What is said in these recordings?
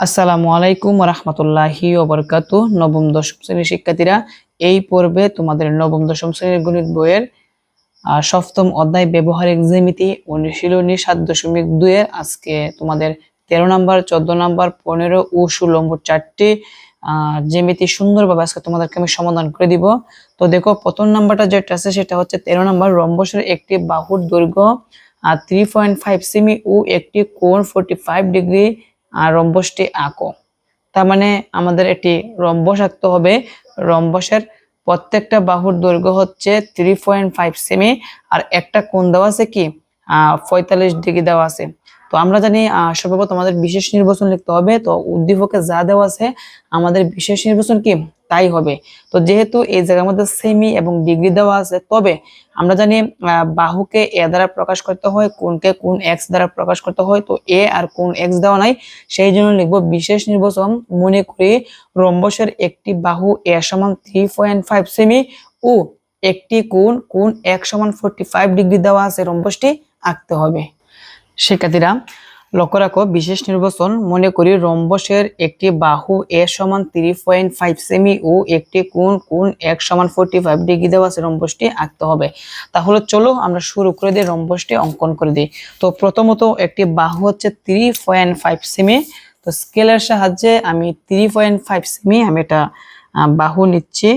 আসসালামু আলাইকুম রহমতুল্লাহি ওবরকাত। নবম, দশম শ্রেণির শিক্ষার্থীরা, এই পর্বে তোমাদের নবম, দশম শ্রেণির গণিত বইয়ের সপ্তম অধ্যায় ব্যবহারিক জ্যামিতি অনুশীলনী সাত দশমিক দুইয়ের আজকে তোমাদের তেরো নাম্বার, চোদ্দ নাম্বার, পনেরো ও ষোলো নম্বর চারটি জ্যামিতি সুন্দরভাবে আজকে তোমাদেরকে আমি সমাধান করে দিব। তো দেখো, প্রথম নাম্বারটা যেটা আছে সেটা হচ্ছে তেরো নাম্বার, রম্বসের একটি বাহুর দৈর্ঘ্য থ্রি পয়েন্ট ফাইভ সেমি ও একটি কোণ ফোরটি ফাইভ ডিগ্রি আর রম্বসটি আঁকো। তার মানে আমাদের এটি রম্বস আঁকতে হবে। রম্বসের প্রত্যেকটা বাহুর দৈর্ঘ্য হচ্ছে থ্রি পয়েন্ট ফাইভ সেমি আর একটা কোণ দেওয়া আছে কি? পঁয়তাল্লিশ ডিগ্রি দেওয়া আছে। তো আমরা জানি সর্বপ্রথম আমাদের বিশেষ নির্বাচন লিখতে হবে। তো উদ্দীপকে যা দেওয়া আছে, আমাদের বিশেষ নির্বাচন কি? তাই হবে। তো যেহেতু এই জায়গার মধ্যে সেমি এবং ডিগ্রি দেওয়া আছে, তবে আমরা জানি বাহুকে এ দ্বারা প্রকাশ করতে হয়, কোনকে কোন এক্স দ্বারা প্রকাশ করতে হয়। তো এ আর কোন এক্স দেওয়া নাই। সেই জন্য লিখব বিশেষ নির্বাচন মনে করি রম্বসের একটি বাহু এ সমান থ্রি পয়েন্ট ফাইভ সেমি ও একটি কোন কোন এক সমান ফোরটি ফাইভ ডিগ্রি দেওয়া আছে রম্বসটি আঁকতে হবে। শিক্ষার্থীরা, লক্ষ্য রাখো, বিশেষ নির্বাচন মনে করি রম্বসের একটি বাহু এ সমান থ্রি পয়েন্ট ফাইভ সেমি ও একটি কোণ কোণ এক সমান ফোরটি ফাইভ ডিগ্রি দেওয়া আছে রম্বসটি আঁকতে হবে। তাহলে চলো আমরা শুরু করে দিই, রম্বসটি অঙ্কন করে দিই। তো প্রথমত একটি বাহু হচ্ছে থ্রি পয়েন্ট ফাইভ সেমি তো স্কেলের সাহায্যে আমি থ্রি পয়েন্ট ফাইভ সেমি আমি এটা বাহু নিচ্ছি।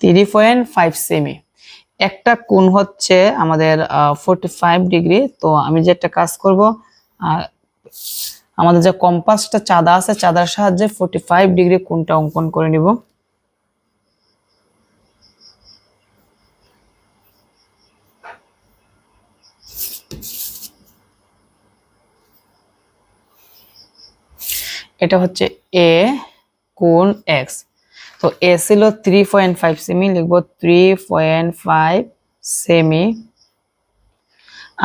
থ্রি পয়েন্ট ফাইভ সেমি একটা কোণ হচ্ছে আমাদের ফোরটি ফাইভ ডিগ্রি তো আমি যে একটা কাজ করব আমাদের যে কম্পাসটা চাঁদা আছে, চাঁদার সাহায্যে ফোরটি ফাইভ ডিগ্রি কোণটা অঙ্কন করে নিব। এটা হচ্ছে এ কোণ এক্স তো এ ছিল থ্রি পয়েন্ট ফাইভ সেমি লিখব থ্রি পয়েন্ট ফাইভ সেমি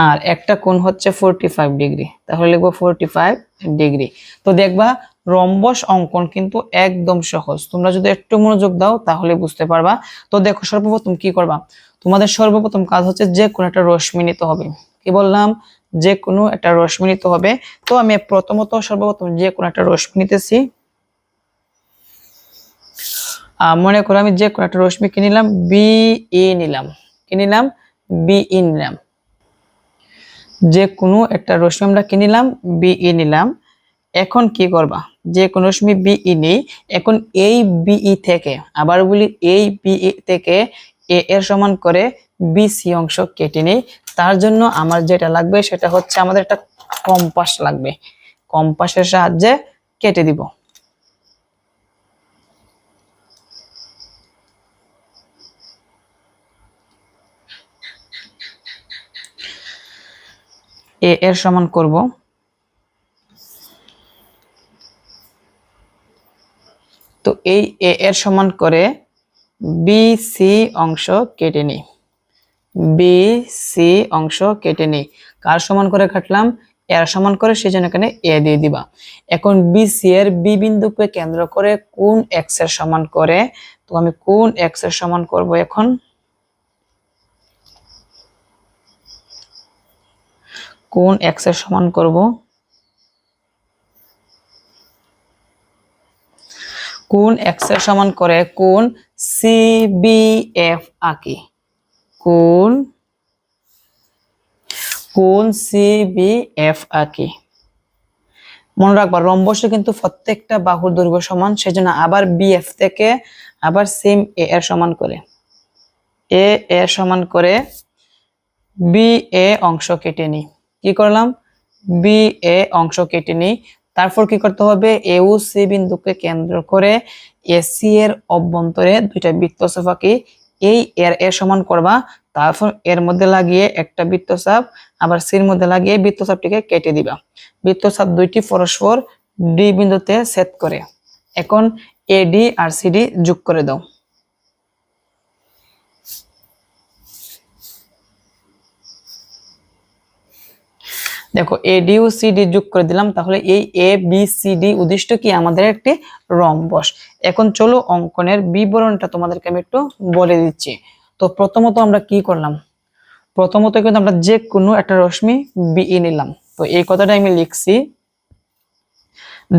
আর একটা কোণ হচ্ছে ফোরটি ফাইভ ডিগ্রি তাহলে লিখব ফোরটি ফাইভ ডিগ্রি তো দেখবা, রম্বস অঙ্কন কিন্তু একদম সহজ। তোমরা যদি একটু মনোযোগ দাও, তাহলে বুঝতে পারবা। তো দেখো, সর্বপ্রথম কি করবা? তোমাদের সর্বপ্রথম কাজ হচ্ছে যে কোনো একটা রশ্মি নিতে হবে। কি বললাম? যে কোনো একটা রশ্মি নিতে হবে। তো আমি প্রথমত সর্বপ্রথম যে কোনো একটা রশ্মি নিতেছি মনে করো আমি যে কোনো একটা রশ্মি কি নিলাম বি ই নিলাম। কি নিলাম বি ই নিলাম। যে কোনো একটা রশ্মি আমরা কি নিলাম বি ই নিলাম। এখন কি করবা? যে কোনো রশ্মি বি ই নেই, এখন এই বিই থেকে, আবার বলি এই বিই থেকে এ এর সমান করে বি সি অংশ কেটে নেই। তার জন্য আমার যেটা লাগবে সেটা হচ্ছে আমাদের একটা কম্পাস লাগবে। কম্পাসের সাহায্যে কেটে দিব। এ, এর সমান করব। তো এই এ, এর সমান করে বি, সি অংশ কেটে নিই। বি, সি অংশ কেটে নিই। কার সমান করে কাটলাম? এর সমান করে সেই জন্য এখানে এ দিয়ে দিবা। এখন বি, সি এর বি বিন্দুকে কেন্দ্র করে কোন এক্সের সমান করে? তো আমি কোন এক্সের সমান করব এখন? কোন এক্সের সমান করব? কোন এক্সের সমান করে? কোন সি বি এফ আঁকি। কোন কোন সি বি এফ আঁকি। মনে রাখবা রম্বসে কিন্তু প্রত্যেকটা বাহুর দৈর্ঘ্য সমান, সেজন্য আবার বি এফ থেকে আবার সেম এ এর সমান করে। এ এর সমান করে বি এ অংশ কেটে নিই। কি করলাম? বি এ অংশ কেটে নিই। তারপর কি করতে হবে? এউ সি বিন্দুকে কেন্দ্র করে এসি এর অভ্যন্তরে দুইটা বৃত্তচাপ আঁকি এই এর এ সমান করবা। তারপর এর মধ্যে লাগিয়ে একটা বৃত্তচাপ, আবার সির মধ্যে লাগিয়ে বৃত্তচাপটিকে কেটে দিবা। বৃত্তচাপ দুইটি পরস্পর ডি বিন্দুতে সেট করে। এখন এডি আর সিডি যোগ করে দাও। দেখো এ ডি ও সি ডি যোগ করে দিলাম, তাহলে এই এ বি সি ডি উদ্দিষ্ট কি? আমাদের একটি রম্বস। এখন চলো অঙ্কনের বিবরণটা তোমাদেরকে আমি একটু বলে দিচ্ছি। তো প্রথমত আমরা কি করলাম? প্রথমত কিন্তু আমরা যে কোনো একটা রশ্মি বিই নিলাম। তো এই কথাটা আমি লিখছি,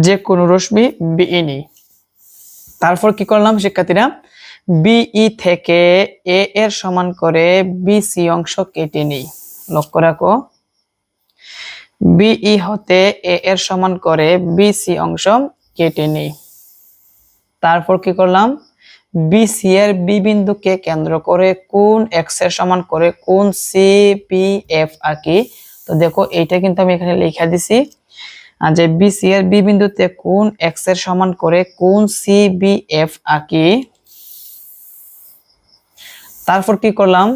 যে কোনো রশ্মি বিই নেই। তারপর কি করলাম শিক্ষার্থীরা? বিই থেকে এ এর সমান করে বিসি অংশ কেটে নেই। লক্ষ্য রাখো। বিই হতে এ এর সমান করে বিসি অংশ কেটে নেই। তারপর কি করলাম? বিসি এর বি বিন্দুকে কেন্দ্র করে কোন এক্সের সমান করে কোন সি পি এফ আঁকি তো দেখো, এইটা কিন্তু আমি এখানে লেখা দিছি। আর যে বিসি এর বি বিন্দুতে কোন এক্সের সমান করে কোন সি বি এফ আঁকি তারপর কি করলাম?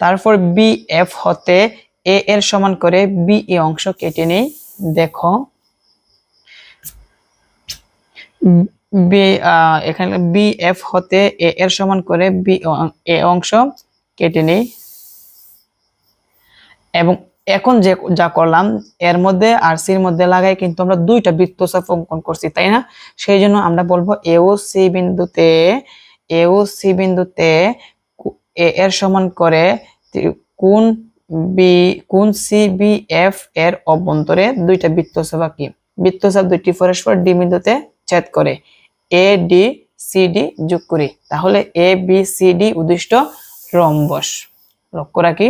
তারপর বি এফ হতে এ এর সমান করে বি এ অংশ কেটে নেই। দেখো। বি এখানে বি, এফ হতে এ এর সমান করে বি এ অংশ কেটে নেই। এবং এখন যে, যা করলাম, এর মধ্যে আর সির মধ্যে লাগাই কিন্তু আমরা দুইটা বৃত্তচাপ অঙ্কন করছি, তাই না? সেই জন্য আমরা বলব এও সি বিন্দুতে এও সি বিন্দুতে এ এর সমান করে কোন বি কোন সি, বি, এফ এর অভ্যন্তরে দুইটা বৃত্তচাপ আঁকি বৃত্তচাপ দুইটি পরস্পর ডি বিন্দুতে ছেদ করে। এ, ডি, সি, ডি যোগ করি। তাহলে এ, বি, সি, ডি উদ্দিষ্ট রম্বস। লক্ষ্য রাখি।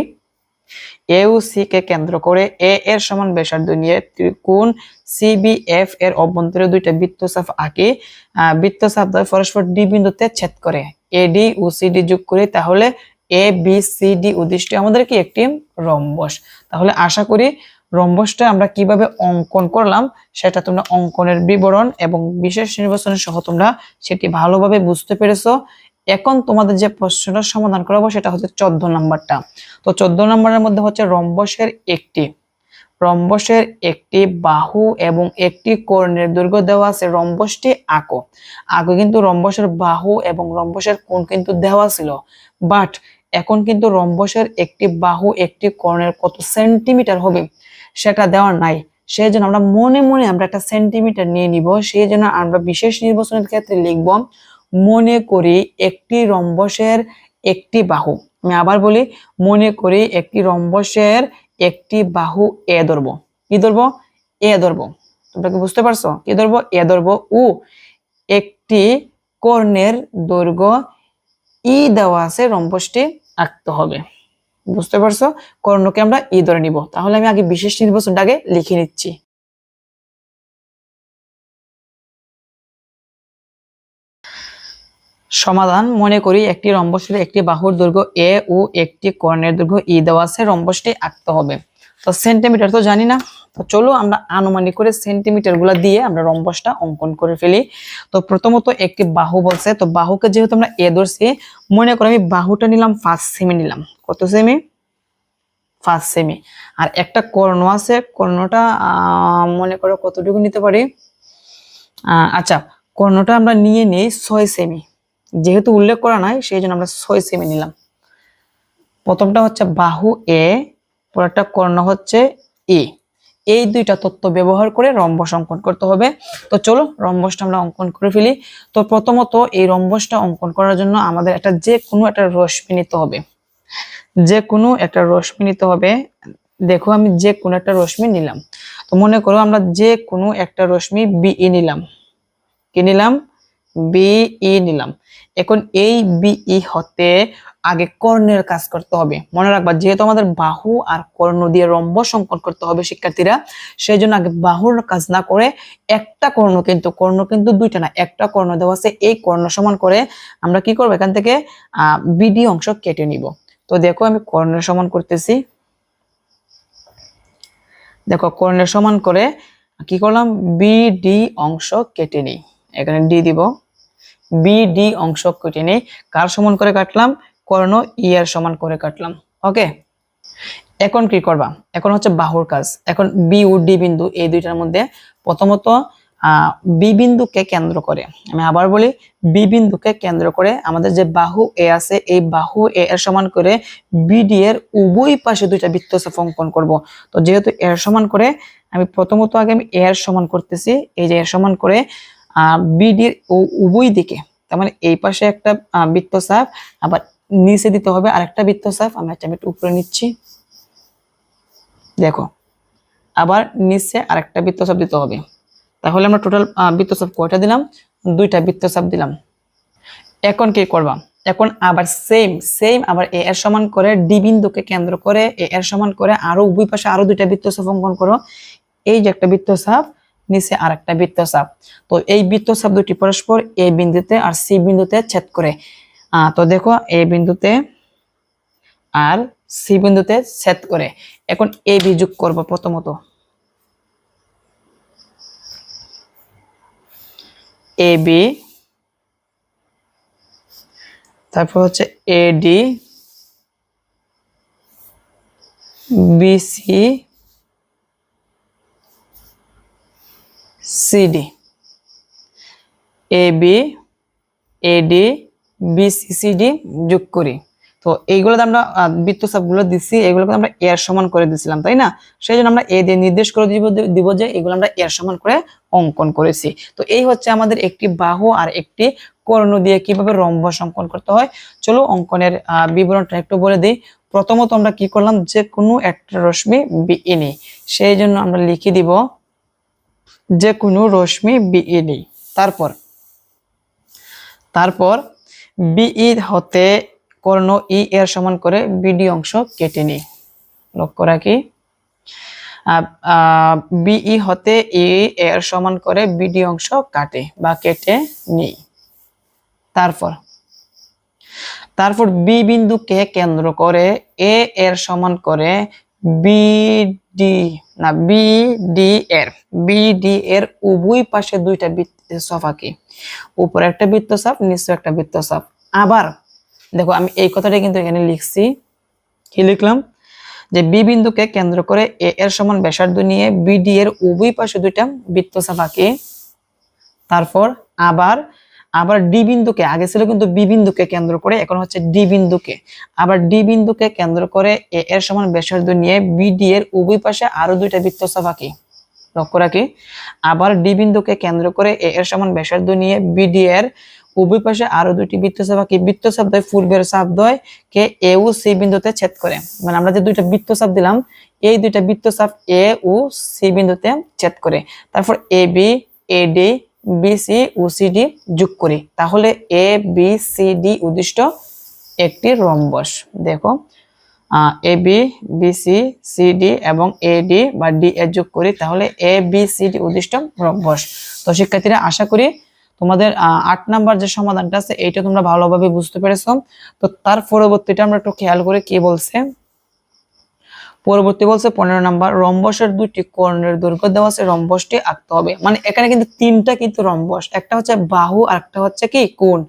এ ও সি কে কেন্দ্র করে এ এর সমান ব্যাসার্ধ নিয়ে কোন সিবিএফ এর অভ্যন্তরে দুইটা বৃত্তচাপ আঁকি বৃত্তচাপ দ্বয় পরস্পর ডি বিন্দুতে ছেদ করে। এ, ডি ও সি, ডি যোগ করি, তাহলে এ বি সি ডি উদ্দিষ্ট আমাদের কি একটি রম্বস? তাহলে আশা করি রম্বসটা আমরা কীভাবে অঙ্কন করলাম সেটা তোমরা অঙ্কনের বিবরণ এবং বিশেষ নির্বাচনের সহ তোমরা সেটি ভালোভাবে বুঝতে পেরেছ। এখন তোমাদের যে প্রশ্নটা সমাধান করাবো সেটা হচ্ছে চোদ্দ নাম্বারটা। তো চোদ্দ নম্বরের মধ্যে হচ্ছে রম্বসের একটি। রম্বসের একটি বাহু এবং একটি কর্ণের দৈর্ঘ্য দেওয়া আছে রম্বসটি আঁকো। আগে কিন্তু রম্বসের বাহু এবং রম্বসের কোণ কিন্তু দেওয়া ছিল। বাট এখন কিন্তু রম্বসের একটি বাহু, একটি কর্ণের কত সেন্টিমিটার হবে সেটা দেওয়ার নাই। সেই জন্য আমরা মনে মনে আমরা একটা সেন্টিমিটার নিয়ে নিব। সেই জন্য আমরা বিশেষ নির্বাচনের ক্ষেত্রে লিখব, মনে করি একটি রম্বসের একটি বাহু। আমি আবার বলি, মনে করি একটি রম্বসের একটি বাহু, এ ধরব। কি ধরবো? এ ধরব। তোমরা কি বুঝতে পারছ? কি ধরবো? এ ধরব। ও একটি কর্ণের দৈর্ঘ্য ই দেওয়া আছে রম্বসটি আঁকতে হবে। বুঝতে পারছ? কর্ণকে আমরা ই ধরে নিব। তাহলে আমি আগে বিশেষ নির্বাচনটা আগে লিখে নিচ্ছি। সমাধান, মনে করি একটি রম্বসের একটি বাহুর দৈর্ঘ্য এ ও একটি কর্ণের দৈর্ঘ্য ই দেওয়া আছে রম্বসটি আঁকতে হবে। তো সেন্টিমিটার তো জানি না। তো চলো আমরা আনুমানিক করে সেন্টিমিটারগুলা দিয়ে আমরা রম্বসটা অঙ্কন করে ফেলি। তো প্রথমত একটি বাহু বলছে, তো বাহুকে যেহেতু আমরা এ ধরছি, মনে করো আমি বাহুটা নিলাম ফার্স্ট সেমি নিলাম। কত সেমি ফার্স্ট সেমি আর একটা কর্ণ আছে, কর্ণটা মনে করো কতটুকু নিতে পারি? আচ্ছা কর্ণটা আমরা নিয়ে নিই ছয় সেমি যেহেতু উল্লেখ করা নাই, সেই জন্য আমরা ছয় সেমি নিলাম। প্রথমটা হচ্ছে বাহু এ, পরেরটা কর্ণ হচ্ছে ই এই দুইটা তত্ত্ব ব্যবহার করে রম্বস অঙ্কন করতে হবে। তো চলো রম্বসটা আমরা অঙ্কন করে ফেলি। তো প্রথমত এই রম্বসটা অঙ্কন করার জন্য আমাদের একটা যে কোনো একটা রশ্মি নিতে হবে। যে কোনো একটা রশ্মি নিতে হবে। দেখো আমি যে কোনো একটা রশ্মি নিলাম। তো মনে করো আমরা যে কোনো একটা রশ্মি বিই নিলাম। কি নিলাম? বিই নিলাম। এখন এই বিই হতে আগে কর্ণের কাজ করতে হবে। মনে রাখবা, যেহেতু আমাদের বাহু আর কর্ণ দিয়ে রম্ব সংকট করতে হবে শিক্ষার্থীরা সেই জন্য আগে বাহুর কাজ না করে একটা কর্ণ কিন্তু কর্ণ কিন্তু দুইটা না, একটা কর্ণ দেওয়া আছে, এই কর্ণ সমান করে আমরা কি করব এখান থেকে? বিডি অংশ কেটে নিব। তো দেখো আমি কর্ণের সমান করতেছি। দেখো কর্ণের সমান করে কি করলাম? বিডি অংশ কেটে নিই। এখানে ডি দিব। বিডি অংশ কেটে নেই। কার সমান করে কাটলাম? কর্ণ ই এর সমান করে কাটলাম ওকে এখন কি করবা? এখন হচ্ছে বাহুর কাজ। এখন বি ও ডি বিন্দু, এই দুইটার মধ্যে প্রথমত বি বিন্দুকে কেন্দ্র করে, আমি আবার বলি বি বিন্দুকে কেন্দ্র করে আমাদের যে বাহু এ আছে, এই বাহু এ এর সমান করে বিডি এর উভয় পাশে দুইটা বৃত্তচাপ অঙ্কন করব। তো যেহেতু এর সমান করে, আমি প্রথমত আগে আমি এর সমান করতেছি, এই যে এর সমান করে বিডির উভয় দিকে, তার মানে এই পাশে একটা বৃত্তচাপ আবার নিচে দিতে হবে আরেকটা বৃত্তচাপ আমি একটা একটু উপরে নিচ্ছি। দেখো, আবার নিচে আরেকটা বৃত্তচাপ দিতে হবে। তাহলে আমরা টোটাল বৃত্তচাপ কয়টা দিলাম? দুইটা বৃত্ত বৃত্তচাপ দিলাম। এখন কি করবা? এখন আবার সেম সেম আবার এ এর সমান করে ডি বিন্দুকে কেন্দ্র করে এ এর সমান করে আরও উভয় পাশে আরও দুইটা বৃত্ত বৃত্তচাপ অঙ্কন করো। এই যে একটা বৃত্ত বৃত্তচাপ নিচে আর একটা বৃত্তচাপ তো এই বৃত্ত বৃত্তচাপ দুটি পরস্পর এ বিন্দুতে আর সি বিন্দুতে ছেদ করে। তো দেখো, এ বিন্দুতে আর সি বিন্দুতে ছেদ করে। এখন এ বি যোগ করব প্রথমত। এ বি, তারপর হচ্ছে AD BC CD A B AD BC CD যোগ করি। তো এইগুলোতে আমরা আহ, বৃত্তচাপগুলো দিচ্ছি এগুলোকে আমরা এর সমান করে দিছিলাম তাই না? সেই জন্য আমরা এ দিয়ে নির্দেশ করে দিব দিব যে এগুলো আমরা এর সমান করে অঙ্কন করেছি। তো এই হচ্ছে আমাদের একটি বাহু আর একটি কর্ণ দিয়ে কীভাবে রম্বস অঙ্কন করতে হয়। চলো অঙ্কনের বিবরণটা একটু বলে দিই। প্রথমত আমরা কি করলাম? যে কোনো একটা রশ্মি বিই নিই সেই জন্য আমরা লিখে দিব যে কোনো রশ্মি বিই তারপর তারপর বিই হতে কর্ণ ই এর সমান করে বিডি অংশ কেটে নিই। লক্ষ্য রাখি। বিই হতে ই এর সমান করে বিডি অংশ কাটে বা কেটে নিই। তারপর তারপর বি বিন্দুকে কেন্দ্র করে এ এর সমান করে বিডি না বিডি এর বিডি এর উভয় পাশে দুইটা বৃত্তচাপ আঁকি। উপরে একটা বৃত্তচাপ নিচে একটা বৃত্তচাপ আবার, দেখো, আমি এই কথাটা কিন্তু এখানে লিখছি। কি লিখলাম? যে বি বিন্দুকে কেন্দ্র করে এ এর সমান ব্যাসার্ধ নিয়ে বিডি এর উভয় পাশে দুইটা বৃত্তচাপ আঁকি। তারপর আবার আবার ডি বিন্দুকে, আগে ছিল কিন্তু বি বিন্দুকে কেন্দ্র করে, এখন হচ্ছে ডি বিন্দুকে। আবার ডি বিন্দুকে কেন্দ্র করে এ এর সমান ব্যাসার্ধ নিয়ে বিডি এর উভয় পাশে আরও দুইটা বৃত্তচাপ আঁকি। লক্ষ্য রাখি। আবার ডি বিন্দুকে কেন্দ্র করে এ এর সমান ব্যাসার্ধ নিয়ে বিডি এর উভয় পাশে আরও দুইটি বৃত্তচাপ আঁকি। বৃত্তচাপ দ্বয় পূর্বের চাপ দ্বয় কে এ ও সি বিন্দুতে ছেদ করে। মানে আমরা যে দুইটা বৃত্তচাপ দিলাম, এই দুইটা বৃত্তচাপ এ ও সি বিন্দুতে ছেদ করে। তারপর A B, A D B C O C D যোগ করি, তাহলে এ বি সি ডি উদ্দিষ্ট একটি রম্বস। দেখো A B B C C D এবং এ ডি বা ডি এ যোগ করি, তাহলে এ বি সি ডি উদ্দিষ্ট রম্বস। তো শিক্ষার্থীরা, আশা করি তোমাদের আট নাম্বার যে সমাধানটা আছে, এইটা তোমরা ভালোভাবে বুঝতে পেরেছ। তো তার পরবর্তীটা আমরা একটু খেয়াল করে কি বলছে? পরবর্তী বলছে পনেরো নাম্বার, রম্বসের দুইটি কর্ণের দৈর্ঘ্য দেওয়া আছে, রম্বসটি আঁকতে হবে। মানে এখানে কিন্তু তিনটা কিন্তু রম্বস, একটা হচ্ছে বাহু, আর একটা হচ্ছে কি কোণ,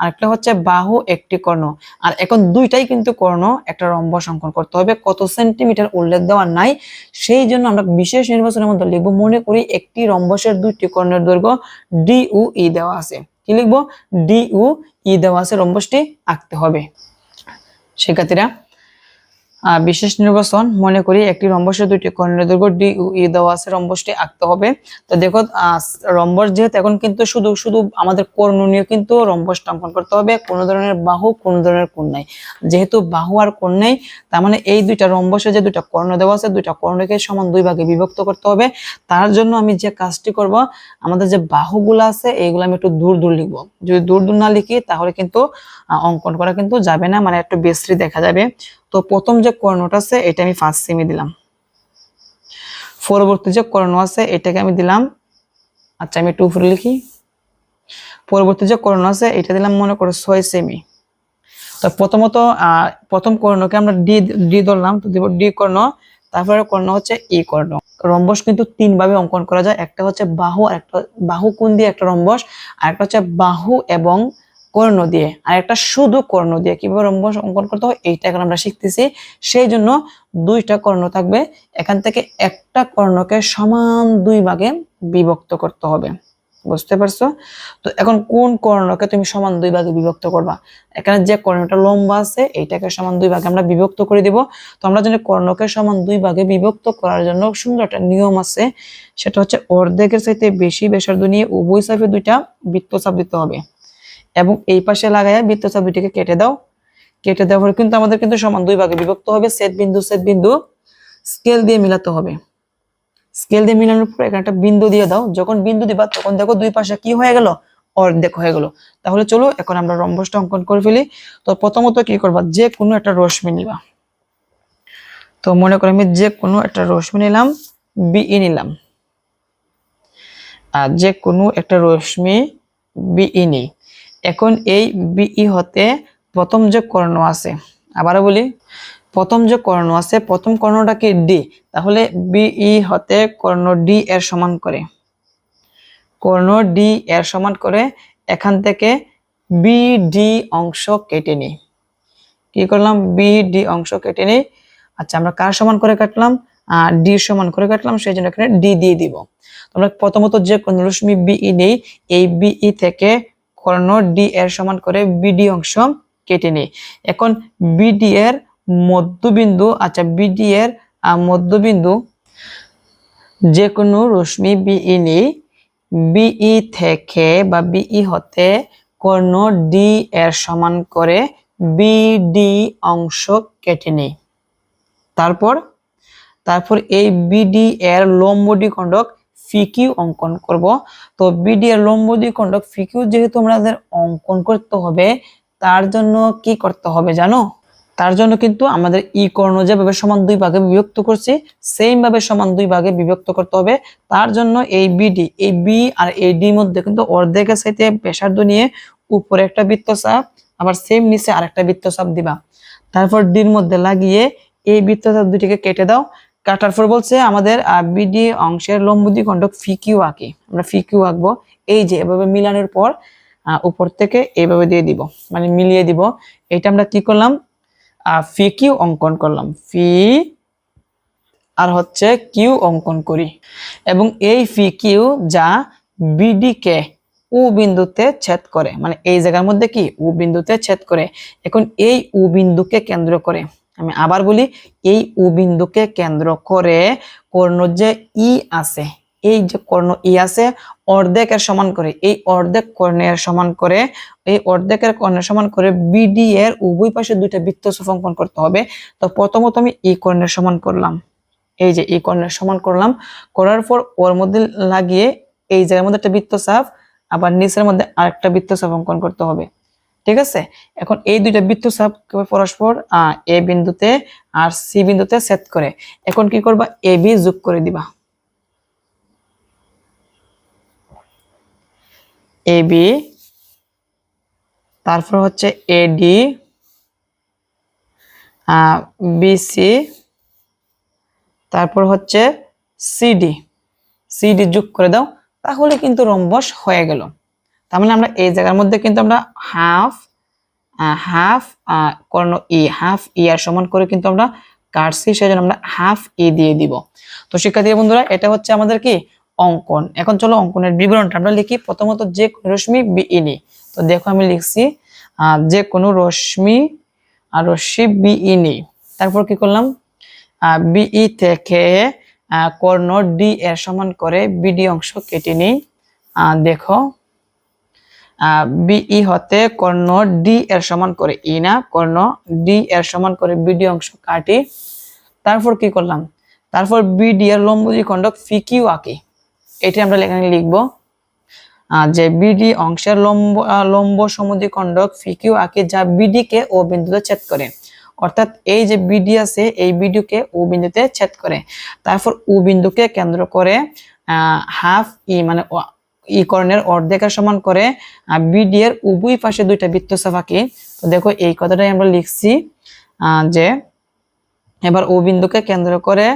আর একটা হচ্ছে বাহু, একটি কর্ণ। আর এখন দুইটাই কিন্তু কর্ণ, একটা রম্বস অঙ্কন করতে হবে। কত সেন্টিমিটার উল্লেখ দেওয়া নাই, সেই জন্য আমরা বিশেষ নির্বাচনের মধ্যে লিখব, মনে করি একটি রম্বসের দুইটি কর্ণের দৈর্ঘ্য ডি উ ই দেওয়া আছে। কি লিখব? ডি উ ই দেওয়া আছে, রম্বসটি আঁকতে হবে। শিক্ষার্থীরা বিশেষ নির্বাচন মনে করি একটি রম্বসের দুইটি কর্ণের দৈর্ঘ্য ডি ই দেওয়া আছে, রম্বসটি আঁকতে হবে। তো দেখো রম্বস যেহেতু এখন কিন্তু শুধু শুধু আমাদের কর্ণ নিয়ে কিন্তু রম্বসটা অঙ্কন করতে হবে। কোনো ধরনের বাহু, কোনো ধরনের কোণ নাই। যেহেতু বাহু আর কোণ নেই, তার মানে এই দুইটা রম্বসে যে দুইটা কর্ণ দেওয়া আছে, দুইটা কর্ণকে সমান দুই ভাগে বিভক্ত করতে হবে। তার জন্য আমি যে কাজটি করব, আমাদের যে বাহুগুলো আছে, এইগুলো আমি একটু দূর দূর লিখব। যদি দূর দূর না লিখি, তাহলে কিন্তু অঙ্কন করা কিন্তু যাবে না মানে একটু বিশ্রী দেখা যাবে। তো প্রথম যে কর্ণটা আছে, এটা আমি ফার্স্ট সেমি দিলাম। পরবর্তী যে কর্ণ আছে, এটাকে আমি দিলাম। আচ্ছা আমি একটু উপরে লিখি। পরবর্তী যে কর্ণ আছে, এটা দিলাম মনে করো ছয় সেমি তো প্রথমত প্রথম কর্ণকে আমরা ডি ডি ধরলাম, তো দিব ডি কর্ণ তারপরে কর্ণ হচ্ছে ই কর্ণ রম্বস কিন্তু তিন ভাবে অঙ্কন করা যায়, একটা হচ্ছে বাহু আর একটা, বাহু কোণ দিয়ে একটা রম্বস, আর একটা হচ্ছে বাহু এবং কর্ণ দিয়ে, আর একটা শুধু কর্ণ দিয়ে কীভাবে রম্বস অঙ্কন করতে হয়, এইটা এখন আমরা শিখতেছি। সেই জন্য দুইটা কর্ণ থাকবে, এখান থেকে একটা কর্ণকে সমান দুই ভাগে বিভক্ত করতে হবে। বুঝতে পারছ? তো এখন কোন কর্ণকে তুমি সমান দুই ভাগে বিভক্ত করবা? এখানে যে কর্ণটা লম্বা আছে, এইটাকে সমান দুই ভাগে আমরা বিভক্ত করে দিব। তো আমরা জানি কর্ণকে সমান দুই ভাগে বিভক্ত করার জন্য সুন্দর একটা নিয়ম আছে, সেটা হচ্ছে অর্ধেকের চাইতে বেশি ব্যাসার্ধ নিয়ে উভয় চাপে দুইটা বৃত্তচাপ দিতে হবে। এবং এই পাশে লাগাইয়া বৃত্তচাপ দুইটাকে কেটে দাও। কেটে দেওয়ার পরে কিন্তু আমাদের কিন্তু সমান দুই ভাগে বিভক্ত হবে। সেট বিন্দু সেট বিন্দু স্কেল দিয়ে মিলাতে হবে। স্কেল দিয়ে মিলানোর পর এখানে একটা বিন্দু দিয়ে দাও। যখন বিন্দু দিবা, তখন দেখো দুই পাশে কি হয়ে গেল? অর্ধেক হয়ে গেল। তাহলে চলো, এখন আমরা রম্বসটা অঙ্কন করে ফেলি। তো প্রথমত কি করবা? যে কোনো একটা রশ্মি নিবা। তো মনে করো আমি যে কোনো একটা রশ্মি নিলাম বিই নিলাম। আর যে কোনো একটা রশ্মি বিই নেই। এখন এই বিই হতে প্রথম যে কর্ণ আছে। আবারও বলি, প্রথম যে কর্ণ আছে। প্রথম কর্ণটা কি ডি? তাহলে বিই হতে কর্ণ ডি এর সমান করে। কর্ণ ডি এর সমান করে এখান থেকে বিডি অংশ কেটে নিই। কি করলাম? বিডি অংশ কেটে নিই। আচ্ছা আমরা কার সমান করে কাটলাম? ডি সমান করে কাটলাম, সেই জন্য এখানে ডি দিয়ে দিব। আমরা প্রথমত যে কোন রশ্মি বিই নেই, এই বিই থেকে কর্ণ ডি এর সমান করে বিডি অংশ কেটে নিই। এখন বিডি এর মধ্যবিন্দু আচ্ছা বিডি এর মধ্যবিন্দু যে কোনো রশ্মি বিই নেই। বিই থেকে বা বিই হতে কর্ণ ডি এর সমান করে বিডি অংশ কেটে নেই। তারপর তারপর এই বিডি এর লম্ব দ্বিখণ্ডক ফিকিউ অঙ্কন করব। তো বিডি এর লম্ব দ্বিখণ্ডক ফিকিউ যেহেতু আমাদের অঙ্কন করতে হবে, তার জন্য কি করতে হবে জানো? তার জন্য কিন্তু আমাদের ই কর্ণ যেভাবে সমান দুই ভাগে বিভক্ত করছি সেম ভাবে সমান দুই ভাগে বিভক্ত করতে হবে। তার জন্য এই বিডি, এই বি আর এই ডি মধ্যে কিন্তু অর্ধেকের সাথে ব্যাসার্ধ নিয়ে উপরে একটা বৃত্তচাপ, আবার সেম নিচে আরেকটা বৃত্তচাপ দিবা। তারপর ডির মধ্যে লাগিয়ে এই বৃত্তচাপ দুটিকে কেটে দাও। কাটার পর বলছে, আমাদের বিডি অংশের লম্বুদি খণ্ডক ফিকিউ আঁকি। আমরা ফিকিউ আঁকবো এই যে, এভাবে মিলানোর পর উপর থেকে এইভাবে দিয়ে দিব মানে মিলিয়ে দিব। এটা আমরা কি করলাম? ফি কিউ অঙ্কন করলাম। ফি আর হচ্ছে কিউ অঙ্কন করি। এবং এই ফি কিউ যা বিডি কে উ বিন্দুতে ছেদ করে মানে এই জায়গার মধ্যে কি? উ বিন্দুতে ছেদ করে। এখন এই উ বিন্দুকে কেন্দ্র করে। আমি আবার বলি, এই উ বিন্দুকে কেন্দ্র করে কর্ণ যে ই আছে, এই যে কর্ণ ই আছে, অর্ধেকের সমান করে, এই অর্ধেক কর্ণের সমান করে, এই অর্ধেকের কর্ণের সমান করে বিডি এর উভয় পাশে দুইটা বৃত্ত অঙ্কন করতে হবে। তো প্রথমত আমি ই কর্ণের সমান করলাম, এই যে ই কর্ণের সমান করলাম, করার পর ওর মধ্যে লাগিয়ে এই জায়গার মধ্যে একটা বৃত্ত চাপ আবার নিচের মধ্যে আরেকটা বৃত্ত চাপ অঙ্কন করতে হবে। ঠিক আছে? এখন এই দুইটা বৃত্ত চাপ পরস্পর? এ বিন্দুতে আর সি বিন্দুতে সেট করে। এখন কি করবা? এ বি যোগ করে দিবা। এ বি, তারপর হচ্ছে এডি বিসি তারপর হচ্ছে সিডি সিডি যোগ করে দাও, তাহলে কিন্তু রম্বস হয়ে গেল। তার মানে আমরা এই জায়গার মধ্যে কিন্তু আমরা হাফ হাফ কর্ণ ই হাফ ই আর সমান করে কিন্তু আমরা কাটছি সেই জন্য আমরা হাফ ই দিয়ে দিব। তো শিক্ষার্থী বন্ধুরা, এটা হচ্ছে আমাদের কি? অঙ্কন। এখন চলো অঙ্কনের বিবরণটা আমরা লিখি। প্রথমত যে কোনো রশ্মি বিই নি তো দেখো আমি লিখছি যে কোনো রশ্মি আর রশ্মি বিই নি তারপর কি করলাম? বিই থেকে কর্ণ ডি এর সমান করে বিডি অংশ কেটে নিই। দেখো বিই হতে কর্ণ ডি এর সমান করে ই না, কর্ণ ডি এর সমান করে বিডি অংশ কাটি। তারপর কি করলাম? তারপর বিডি এর লম্ব দ্বিখণ্ডক ফিকিউ আঁকি। এটি আমরা এখানে লিখব। যে বিডি অংশের লম্ব লম্ব সমদ্বিখণ্ডক ফিকিউ আঁকি যা বিডি কে ও বিন্দুতে ছেদ করে। অর্থাৎ এই যে বিডি আছে, এই বিডুকে ও বিন্দুতে ছেদ করে। তারপর ও বিন্দুকে কেন্দ্র করে হাফ ই মানে ও- ই কর্ণের অর্ধেকের সমান করে বিডি এর উভয় পাশে দুইটা বৃত্তচাপ আঁকি। তো দেখো এই কথাটাই আমরা লিখছি যে এবার ও বিন্দুকে কেন্দ্র করে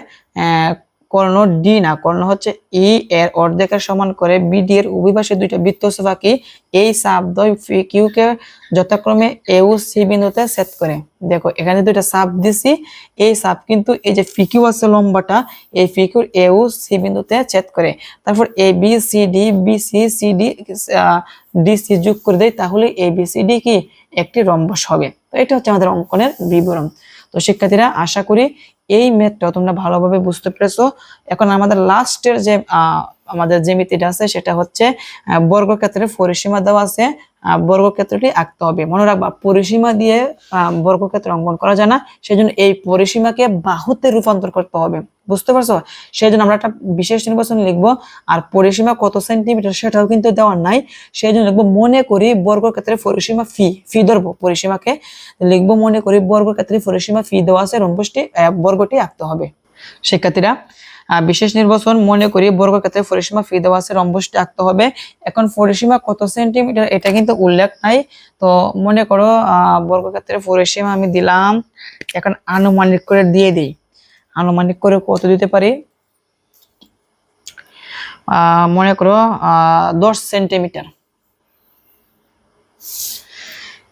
কর্ণ ডি না, কর্ণ হচ্ছে ই, এর অর্ধেকের সমান করে বিডি এর পাশে দুইটা বৃত্তচাপ আঁকি এই চাপ দ্বয় কিউ কে যথাক্রমে এউ সি বিন্দুতে সেট করে। দেখো, এখানে দুইটা চাপ দিছি। এই চাপ কিন্তু এই যে ফিকিউ আছে লম্বাটা, এই ফিকিউর এউ সি বিন্দুতে ছেদ করে। তারপর A B C D, B C C D D C যোগ করে দেয় তাহলে এ বি সি ডি কি? একটি রম্বস হবে। তো এটা হচ্ছে আমাদের অঙ্কনের বিবরণ। তো শিক্ষার্থীরা, আশা করি এই ম্যাথটা তোমরা ভালোভাবে বুঝতে পেরেছ। এখন আমাদের লাস্টের যে আমাদের জ্যামিতিটা আছে সেটা হচ্ছে আহ, বর্গক্ষেত্রের পরিসীমা দেওয়া আছে। বর্গক্ষেত্রটি আঁকতে হবে। মনে রাখবা পরিসীমা দিয়ে বর্গক্ষেত্র অঙ্কন করা যায় না। সেজন্য এই পরিসীমাকে বাহুতে রূপান্তর করতে হবে। বুঝতে পারছ? সেই জন্য আমরা একটা বিশেষ নির্বাচন লিখব আর পরিসীমা কত সেন্টিমিটার সেটাও কিন্তু দেওয়ার নাই। সেই জন্য লিখব মনে করি বর্গক্ষেত্রের পরিসীমা ফি ফি ধরবো পরিসীমাকে। লিখব মনে করি বর্গক্ষেত্রের পরিসীমা ফি দেওয়া আছে রম্বসটি বর্গটি আঁকতে হবে। শিক্ষার্থীরা বিশেষ নির্বাচন মনে করি বর্গক্ষেত্রের পরিসীমা ফি দেওয়া আছে রম্বসটি আঁকতে হবে। এখন পরিসীমা কত সেন্টিমিটার এটা কিন্তু উল্লেখ নাই। তো মনে করো আহ, বর্গক্ষেত্রের পরিসীমা আমি দিলাম এখন আনুমানিক করে দিয়ে দিই। আনুমানিক করে কত দিতে পারি? মনে করো দশ সেন্টিমিটার।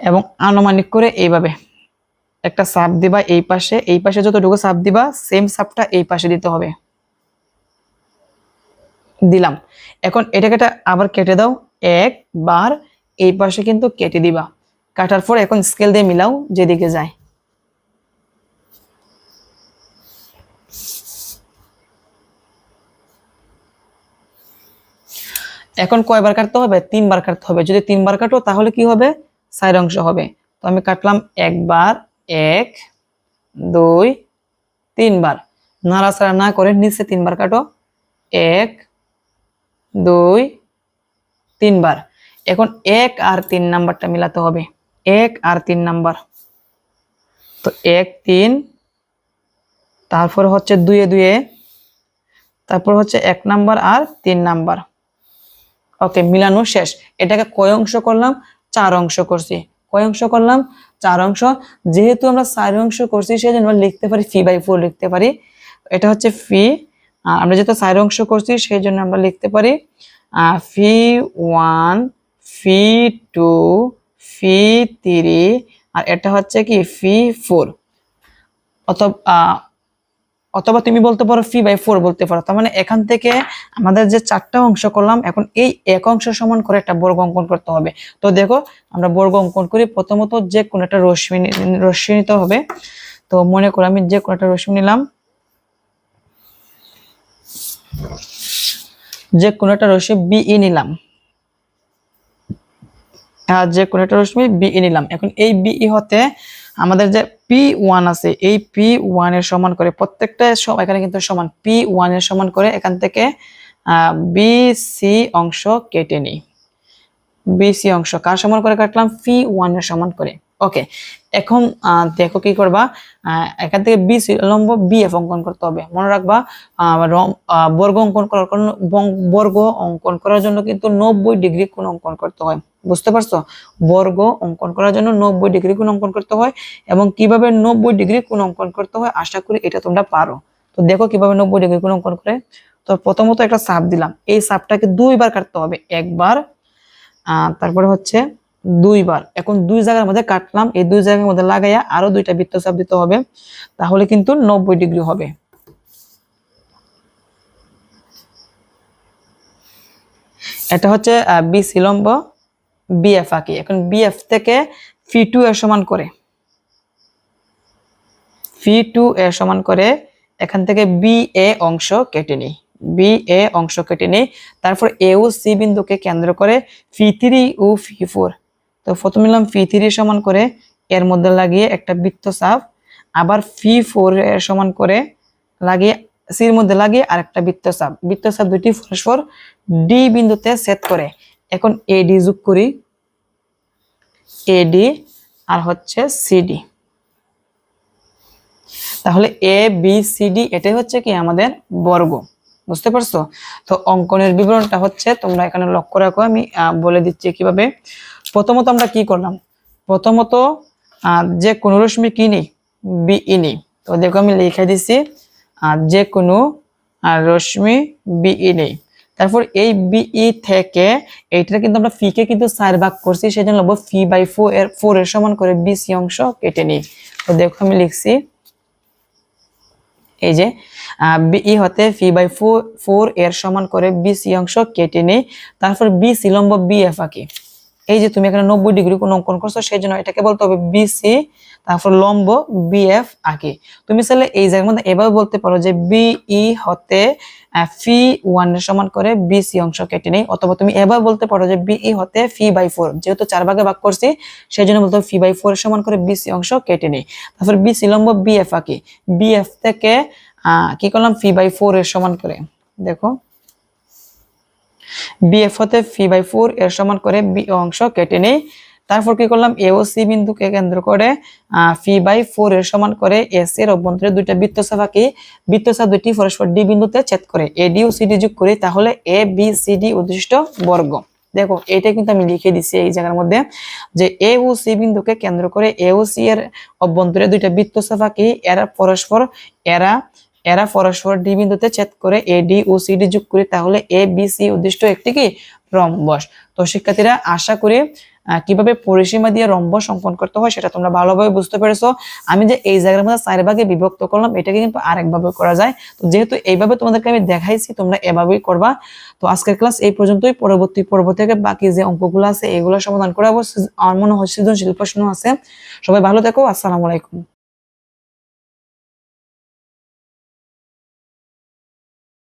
এবং আনুমানিক করে এইভাবে একটা সাপ দিবা এই পাশে এই পাশে যতটুকু সাপ দিবা সেম সাপটা এই পাশে দিতে হবে। দিলাম। এখন এটাকে এটা আবার কেটে দাও। একবার এই পাশে কিন্তু কেটে দিবা। কাটার পর এখন স্কেল দিয়ে মিলাও, যেদিকে যায়। এখন কয়বার কাটতে হবে? তিনবার কাটতে হবে। যদি তিনবার কাটো, তাহলে কি হবে? চার অংশ হবে। তো আমি কাটলাম একবার, এক, দুই, তিনবার। নাড়াচাড়া না করে নিচে তিনবার কাটো। এক দুই, তিনবার। এখন এক আর তিন নাম্বারটা মিলাতে হবে। এক আর তিন নাম্বার। তো এক, তিন, তারপর হচ্ছে দুয়ে দুয়ে, তারপর হচ্ছে এক নাম্বার আর তিন নাম্বার। ওকে, মিলানো শেষ। এটাকে কয় অংশ করলাম? চার অংশ করছি। কয় অংশ করলাম? চার অংশ। যেহেতু আমরা চার অংশ করছি সেই জন্য লিখতে পারি ফি বাই ফোর লিখতে পারি। এটা হচ্ছে ফি আমরা যেহেতু চার অংশ করছি, সেই জন্য আমরা লিখতে পারি phi one, phi two, phi three, আর এটা হচ্ছে কি, ফি ফোর। অথবা তুমি বলতে পারো ফি বাই ফোর বলতে পারো। তার মানে এখান থেকে আমাদের যে চারটা অংশ করলাম, এখন এই এক অংশ সমান করে একটা বর্গ অঙ্কন করতে হবে। তো দেখো, আমরা বর্গ অঙ্কন করি, প্রথমত যে কোনো একটা রশ্মি রশ্মি নিতে হবে। তো মনে করো আমি যে কোনো একটা রশ্মি নিলাম। যে কোনো একটা রশ্মি বিই নিলাম। যে কোনো একটা রশ্মি বিই নিলাম। এখন এই বিই হতে আমাদের যে পি ওয়ান আছে, এই পি ওয়ানের সমান করে প্রত্যেকটা এখানে কিন্তু সমান, পি ওয়ানের সমান করে এখান থেকে বি সি অংশ কেটে নিই। বিসি অংশ কার সমান করে কাটলাম? পি ওয়ানের সমান করে। ওকে এখন দেখো কি করবা? এখান থেকে বি লম্ব বি এফ অঙ্কন করতে হবে। মনে রাখবা বর্গ অঙ্কন করার বর্গ অঙ্কন করার জন্য কিন্তু নব্বই ডিগ্রি কোন অঙ্কন করতে হয়। বুঝতে পারছ? বর্গ অঙ্কন করার জন্য নব্বই ডিগ্রি কোন অঙ্কন করতে হয় এবং কীভাবে নব্বই ডিগ্রি কোন অঙ্কন করতে হয় আশা করি এটা তোমরা পারো। তো দেখো কীভাবে নব্বই ডিগ্রি কোন অঙ্কন করে। তো প্রথমত একটা সাপ দিলাম। এই সাপটাকে দুইবার কাটতে হবে, একবার তারপরে হচ্ছে দুইবার। এখন দুই জায়গার মধ্যে কাটলাম, এই দুই জায়গার মধ্যে লাগাইয়া আরও দুইটা বৃত্ত চাপ দিতে হবে, তাহলে কিন্তু নব্বই ডিগ্রি হবে। এটা হচ্ছে বি সিলম্ব বিএফ আঁকি। এখন বিএফ থেকে ফি টু এর সমান করে। ফি টু এর সমান করে এখান থেকে বি এ অংশ কেটে নিই। বি এ অংশ কেটে নিই, তারপর এ ও সি বিন্দুকে কেন্দ্র করে ফি থ্রি ও ফি ফোর। তো প্রথমে নিলাম ফি থ্রি সমান করে এর মধ্যে লাগিয়ে একটা বৃত্ত চাপ আবার ফি ফোর এর সমান করে লাগিয়ে সির মধ্যে লাগিয়ে বৃত্ত চাপ বৃত্ত চাপ দুইটি পরস্পর ডি বিন্দুতে সেট করে। এখন এডি যোগ করি। এডি আর হচ্ছে সিডি তাহলে এ বি সি ডি এটাই হচ্ছে কি আমাদের বর্গ। বুঝতে পারছ? তো অঙ্কনের বিবরণটা হচ্ছে তোমরা এখানে লক্ষ্য রাখো। আমি বলে দিচ্ছি কীভাবে। প্রথমত আমরা কি করলাম? প্রথমত যে কোনো রশ্মি কি নিই বিই নিই তো দেখো আমি লিখে দিছি আর যে কোনো রশ্মি বিই নেই তারপর এই বিই থেকে এইটা কিন্তু আমরা ফি কে কিন্তু চার ভাগ করছি, সেজন্য লিখব ফি বাই ফোর, এর ফোর এর সমান করে বিসি অংশ কেটে নিই। তো দেখো আমি লিখছি, এই যে বিই হতে ফি বাই ফোর ফোর এর সমান করে বিসি অংশ কেটে নিই। তারপর বি সিলম্ব বি, এফ আঁকি। এই যে তুমি এখানে নব্বই ডিগ্রি কোন অঙ্কন করছ সেই জন্য এটাকে বলতে হবে বিসি তারপর লম্ব বিএফ আঁকি তুমি চাইলে এই জায়গার মধ্যে এভাবে বলতে পারো যে বিই হতে ফি ওয়ানের সমান করে বিসি অংশ কেটে নেই, অথবা তুমি এভাবে বলতে পারো যে বিই হতে ফি বাই ফোর যেহেতু চার ভাগে ভাগ করছি সেই জন্য বলতে হবে ফি বাই ফোর সমান করে বিসি অংশ কেটে নেই। তারপর বিসি লম্ব বিএফ আঁকি বিএফ থেকে কি করলাম? ফি বাই ফোর এর সমান করে। দেখো বিএফ হতে ফি বাই ফোর এর সমান করে বি অংশ কেটে নেই। তারপর কি করলাম? এ সি বিন্দুকে কেন্দ্র করে ফি বাই ফোর এর সমান করে এস এর অভ্যন্তরে দুইটা পরস্পর ডি বিন্দুতে ছেদ করে এ ডি ও সি ডি যোগ করি, তাহলে এ বি সি ডি উদ্দিষ্ট বর্গ। দেখো, এটা কিন্তু আমি লিখে দিছি এই জায়গার মধ্যে যে এ ও সি বিন্দুকে কেন্দ্র করে এ ও সি এর অভ্যন্তরে দুইটা বৃত্তচাপ আঁকি এরা পরস্পর, এরা এরা পরস্পর ডি বিন্দুতে ছেদ করে এ, ডি ও সি, ডি যোগ করি, তাহলে এ, বি, সি উদ্দিষ্ট একটি কি? রম্বস। তো শিক্ষার্থীরা আশা করি কীভাবে পরিসীমা দিয়ে রম্বস অঙ্কন করতে হয় সেটা তোমরা ভালোভাবে বুঝতে পেরেছ। আমি যে এই জায়গার মধ্যে চার ভাগে বিভক্ত করলাম, এটাকে কিন্তু আরেকভাবে করা যায়। তো যেহেতু এইভাবে তোমাদেরকে আমি দেখাইছি, তোমরা এভাবেই করবা। তো আজকের ক্লাস এই পর্যন্তই। পরবর্তী পর্ব থেকে বাকি যে অঙ্কগুলো আছে, এগুলো সমাধান করা আমার মনে হয় সৃজনশিল প্রশ্ন আছে। সবাই ভালো থেকো। আসসালামু আলাইকুম।